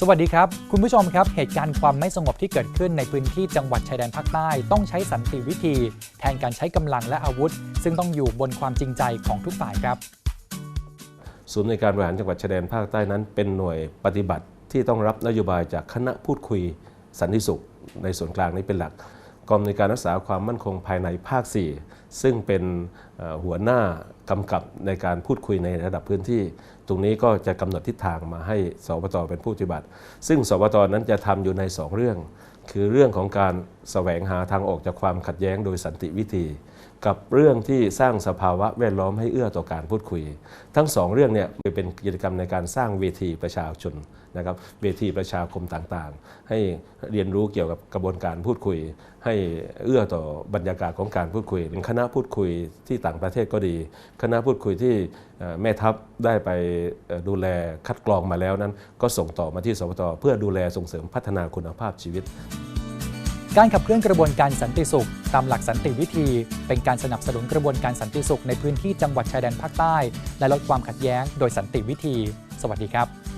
สวัสดีครับ คุณผู้ชมครับ เหตุการณ์ความไม่สงบที่เกิดขึ้นในพื้นที่จังหวัดชายแดนภาคใต้ ต้องใช้สันติวิธี แทนการใช้กำลังและอาวุธ ซึ่งต้องอยู่บนความจริงใจของทุกฝ่ายครับ ศูนย์ในการบริหารจังหวัดชายแดนภาคใต้นั้น เป็นหน่วยปฏิบัติที่ต้องรับนโยบายจากคณะพูดคุยสันติสุข ในส่วนกลางนี้เป็นหลักกองในการรักษาความมั่นคงภายในภาค 4 ซึ่งเป็น หัวหน้ากำกับในการพูดคุยในระดับพื้นที่ ตรงนี้ก็จะกำหนดทิศทางมาให้สบตเป็นผู้ปฏิบัติ ซึ่งสบตนั้นจะทำอยู่ใน 2 เรื่อง คือเรื่องของการแสวงหาทางออกจากความขัดแย้งโดยสันติวิธี กับเรื่องที่สร้างสภาวะแวดล้อมให้เอื้อต่อการพูดคุย ทั้งสองเรื่องเนี่ยเป็นกิจกรรมในการสร้างเวทีประชาชนนะครับเวทีประชาคมต่างๆ ให้เรียนรู้เกี่ยวกับกระบวนการพูดคุย ให้เอื้อต่อบรรยากาศของการพูดคุยเป็นคณะพูดคุยที่ต่างประเทศก็ดี คณะพูดคุยที่แม่ทัพได้ไปดูแลคัดกรองมาแล้วนั้น ก็ส่งต่อมาที่สวตเพื่อดูแลส่งเสริมพัฒนาคุณภาพชีวิต การขับเคลื่อนกระบวนการสันติสุข ตามหลักสันติวิธี เป็นการสนับสนุนกระบวนการสันติสุขในพื้นที่จังหวัดชายแดนภาคใต้ และลดความขัดแย้งโดยสันติวิธี สวัสดีครับ